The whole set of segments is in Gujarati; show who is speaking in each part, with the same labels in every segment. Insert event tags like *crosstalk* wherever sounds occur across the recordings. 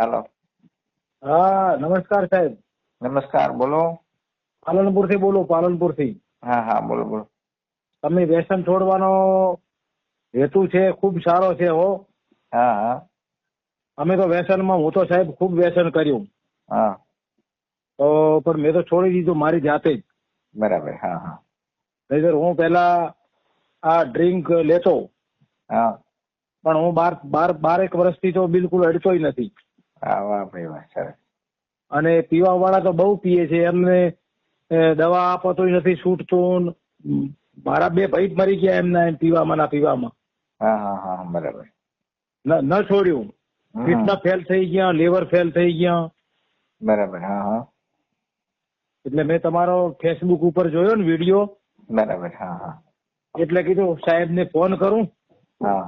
Speaker 1: હાલો.
Speaker 2: હા નમસ્કાર સાહેબ.
Speaker 1: નમસ્કાર બોલો.
Speaker 2: પાલનપુરથી બોલો પાલનપુરથી
Speaker 1: હા હા બોલો બોલો.
Speaker 2: તમે વ્યસન છોડવાનો હેતુ છે ખૂબ સારો છે હો.
Speaker 1: હા હા.
Speaker 2: અમે તો વ્યસનમાં હું તો સાહેબ ખૂબ વ્યસન કર્યું.
Speaker 1: હા.
Speaker 2: તો પણ મેં તો છોડી દીધું મારી જાતે જ.
Speaker 1: બરાબર હા હા.
Speaker 2: નહીંતર હું પેલા આ ડ્રિંક લેતો.
Speaker 1: હા.
Speaker 2: પણ હું બાર બાર બારેક વર્ષથી તો બિલકુલ અડતો નથી.
Speaker 1: વાહ ભાઈ વાહ સરસ.
Speaker 2: અને પીવા વાળા તો બહુ પીએ છે એમને દવા આપો તોય નથી છૂટતું. મારા બે ભાઈ મરી ગયા એમના એમ પીવામાં ના પીવામાં.
Speaker 1: હા હા હા બરાબર.
Speaker 2: ન છોડ્યું.
Speaker 1: હમ.
Speaker 2: ફેલ થઈ ગયા લીવર ફેલ થઈ ગયા.
Speaker 1: બરાબર હા હા.
Speaker 2: એટલે મેં તમારો ફેસબુક ઉપર જોયો ને વીડિયો.
Speaker 1: બરાબર હા હા.
Speaker 2: એટલે કીધું સાહેબ ને ફોન કરું.
Speaker 1: હા.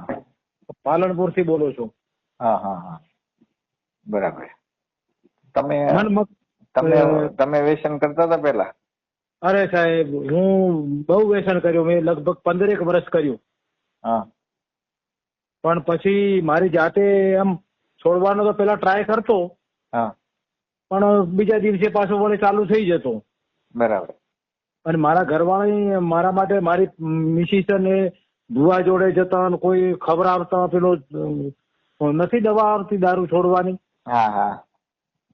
Speaker 2: પાલનપુરથી બોલું છું.
Speaker 1: હા હા હા. બરાબર. તમે તમે તમે વ્યસન કરતા હતા પેલા
Speaker 2: અરે સાહેબ હું બહુ વ્યસન કર્યું. મેં લગભગ પંદરેક વર્ષ કર્યું.
Speaker 1: હા.
Speaker 2: પણ પછી મારી જાતે એમ છોડવાનો તો પેલા ટ્રાય કરતો.
Speaker 1: હા.
Speaker 2: પણ બીજા દિવસે પાછો વળી ચાલુ થઈ જતો.
Speaker 1: બરાબર.
Speaker 2: અને મારા ઘરવાળી મારા માટે મારી મિસિસ ને ભુવા જોડે જતા અને કોઈ ખબર આવતા પેલો નથી દવા આવતી દારૂ છોડવાની.
Speaker 1: હા હા.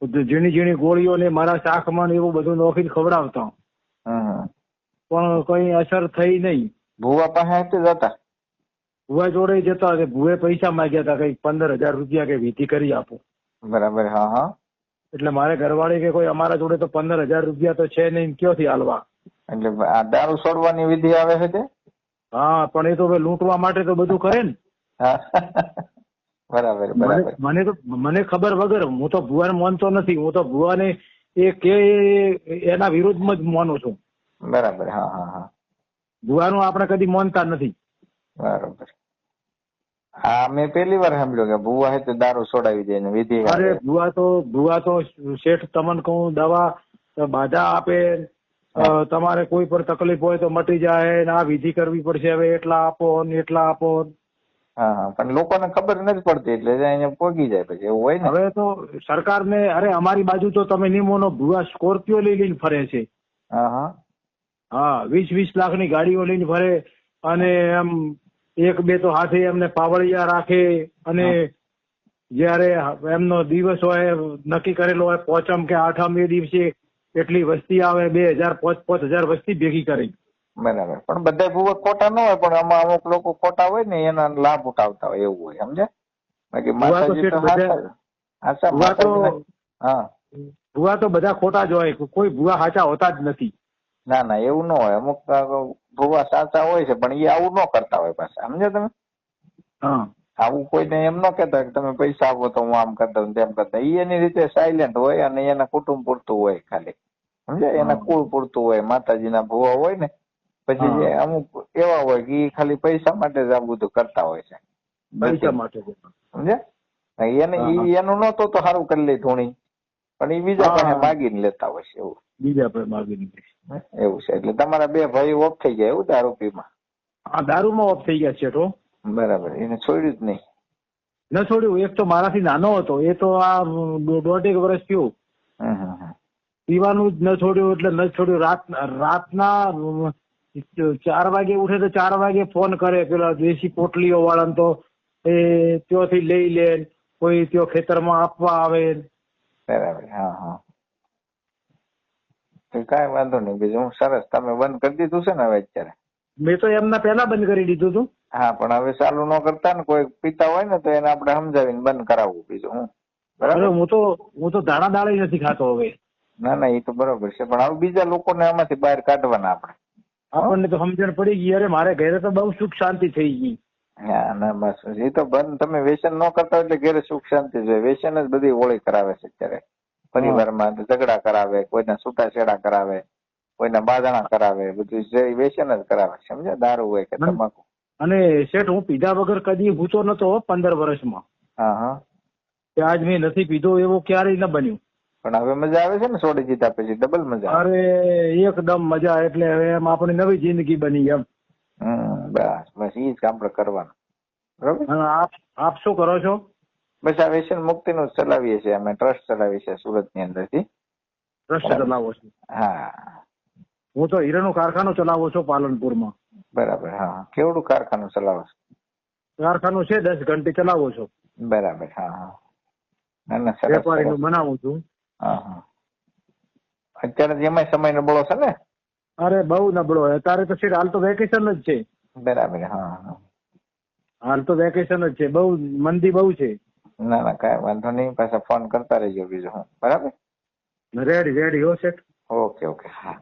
Speaker 2: ઝીણી ઝીણી ગોળીઓ ને મારા શાકમાં એવું બધું નોખીને ખવડાવતા. પણ કઈ અસર થઈ નહીં.
Speaker 1: ભુવા પાસે જતા?
Speaker 2: ભુવા જોડે જતા અને ભુવે પૈસા માંગ્યા હતા કઈ પંદર હજાર રૂપિયા કે વીતી કરી આપો.
Speaker 1: બરાબર હા હા.
Speaker 2: એટલે મારે ઘરવાળી કે કોઈ અમારા જોડે તો પંદર હજાર રૂપિયા તો છે નહીં ક્યોથી હાલવા?
Speaker 1: એટલે આ દારૂ છોડવાની વિધિ આવે છે તે
Speaker 2: હા પણ એ તો લૂંટવા માટે તો બધું કરે ને. *laughs*
Speaker 1: બરાબર
Speaker 2: મને
Speaker 1: બરાબર.
Speaker 2: મને તો મને ખબર વગર હું તો ભુવાને માનતો નથી હું તો ભુવાને એ કે એના વિરુદ્ધમાં જ માનું છું.
Speaker 1: બરાબર હા હા હા.
Speaker 2: ભુવાનું આપણે કદી માનતા નથી.
Speaker 1: બરાબર. હા મેં પહેલી વાર સાંભળ્યું કે ભુવા હે તો દારૂ છોડાવી દે ને વિધિ
Speaker 2: અરે ભુવા તો ભુવા તો શેઠ તમને કહું દવા બાધા આપે. તમારે કોઈ પણ તકલીફ હોય તો મટી જાય ને આ વિધિ કરવી પડશે. હવે એટલા આપો ને એટલા આપો
Speaker 1: હા હા. પણ લોકોને ખબર નથી પડતી એટલે અહીંયા પોગી જાય પછી એવું હોય ને?
Speaker 2: હવે તો સરકારને અરે અમારી બાજુ તો તમે નિમોનો ભૂવા સ્કોર્પિયો લઈ લઈને ફરે છે.
Speaker 1: હા હા.
Speaker 2: હા વીસ વીસ લાખની ગાડીઓ લઈને ફરે અને એમ એક બે તો હાથે એમને પાવડિયા રાખે અને જયારે એમનો દિવસ હોય નક્કી કરેલો હોય પોચમ કે આઠમ એ દિવસે એટલી વસ્તી આવે બે હજાર પાંચ પાંચ હજાર વસ્તી ભેગી કરી.
Speaker 1: બરાબર. પણ બધા ભૂવા ખોટા ન હોય પણ આમાં અમુક લોકો ખોટા હોય ને એના લાભ ઉઠાવતા હોય એવું હોય સમજે બાકી માતાજી તો માતાજીના- હા.
Speaker 2: ભૂવા તો બધા ખોટા જ હોય કોઈ ભૂવા સાચા હોતા જ નથી.
Speaker 1: ના ના એવું ન હોય. અમુક ભૂવા સાચા હોય છે પણ એ આવું ન કરતા હોય પાછા. સમજે તમે?
Speaker 2: હા.
Speaker 1: આવું કોઈને એમ ન કેતા કે તમે પૈસા આપો તો હું આમ કરતા તેમ કરતા. એ એની રીતે સાયલેન્ટ હોય અને એના કુટુંબ પૂરતું હોય ખાલી. સમજે એના કુળ પૂરતું હોય માતાજીના ભૂવા હોય ને પછી જે અમુક એવા હોય કે ખાલી પૈસા માટે જ આ બધું કરતા હોય છે.
Speaker 2: પૈસા માટે
Speaker 1: સમજે એને એનું નતો તો સારું કરી લે ધોની પણ એ બીજા. પાસે માગીને લેતા હોય છે એવું.
Speaker 2: બીજા પાસે માગી
Speaker 1: ને એવું છે. એટલે તમારા બે ભાઈ ઓફ થઈ ગયા એવું દારૂપીમાં
Speaker 2: આ દારૂમાં ઓફ થઈ ગયા છે તો.
Speaker 1: બરાબર. એને છોડ્યું જ નહીં.
Speaker 2: ન છોડ્યું. એક તો મારાથી નાનો હતો. એ તો આ દોઢેક વર્ષ થયું. પીવાનું જ ન છોડ્યું એટલે ન છોડ્યું. રાત રાતના ચાર વાગે ઉઠે તો ચાર વાગે ફોન કરે પેલા દેશી પોટલીઓ વાળાને તો એ ત્યોથી લઈ લે કોઈ ત્યો ખેતરમાં આપવા આવે.
Speaker 1: બરાબર હા હા. તો કાંઈ વાંધો નહીં બીજું હું સરસ તમે બંધ કરી દીધું છે ને હવે અત્યારે?
Speaker 2: મેં તો એમના પહેલા બંધ કરી દીધું હતું.
Speaker 1: હા પણ હવે ચાલુ ન કરતા ને કોઈ પીતા હોય ને તો એને આપણે સમજાવીને બંધ કરાવવું બીજું હું. બરાબર?
Speaker 2: હું તો હું તો દાણા દાળે નથી ખાતો હવે.
Speaker 1: ના ના એ તો બરોબર છે પણ હવે બીજા લોકોને આમાંથી બહાર કાઢવાના આપણે.
Speaker 2: આપણને તો સમજણ પડી ગઈ અરે મારે ઘરે તો બહુ સુખ શાંતિ થઈ ગઈ.
Speaker 1: હા ના બસ એ તો બંધ તમે વ્યસન ન કરતા એટલે ઘરે સુખ શાંતિ જોઈએ. વ્યસન જ બધી હોળી કરાવે છે અત્યારે. પરિવારમાં ઝઘડા કરાવે કોઈના છૂટાછેડા કરાવે કોઈના બાંધણા કરાવે બધું જે વ્યસન જ કરાવે સમજ્યા? દારૂ હોય કે તમાકુ.
Speaker 2: અને શેઠ હું પીધા વગર કદી ભૂતો નતો પંદર વર્ષમાં.
Speaker 1: હા હા.
Speaker 2: આજ મેં નથી પીધો એવું ક્યારેય ન બન્યું.
Speaker 1: પણ હવે મજા આવે છે ને છોડી દીધા પછી? ડબલ મજા
Speaker 2: અરે એકદમ મજા એટલે હવે એમ આપણી નવી જિંદગી બની એમ.
Speaker 1: બસ બસ એ જ આપણે કરવાનું. બરાબર?
Speaker 2: આપ આપ શું કરો છો?
Speaker 1: બસ આ વ્યસન મુક્તિ નું ચલાવીએ છીએ અમે ટ્રસ્ટ ચલાવીએ છીએ સુરતની અંદરથી
Speaker 2: ટ્રસ્ટ ચલાવો છો?
Speaker 1: હા.
Speaker 2: હું તો હીરાનું કારખાનું ચલાવો છો પાલનપુર પાલનપુરમાં.
Speaker 1: બરાબર હા. કેવડું કારખાનું ચલાવો છો?
Speaker 2: કારખાનું છે દસ ઘંટી ચલાવો છો.
Speaker 1: બરાબર હા
Speaker 2: વેપારીનું બનાવું છું.
Speaker 1: અત્યારે જેમાં સમય નબળો છે ને?
Speaker 2: અરે બહુ નબળો અત્યારે તો શેઠ હાલ તો વેકેશન જ છે.
Speaker 1: બરાબર હા હા.
Speaker 2: હાલ તો વેકેશન જ છે. બહુ મંદી બહુ છે.
Speaker 1: ના ના કાંઈ વાંધો નહીં. પાછા ફોન કરતા રહેજો બીજું હું. બરાબર?
Speaker 2: રેડી રેડી હો સેટ
Speaker 1: ઓકે ઓકે હા.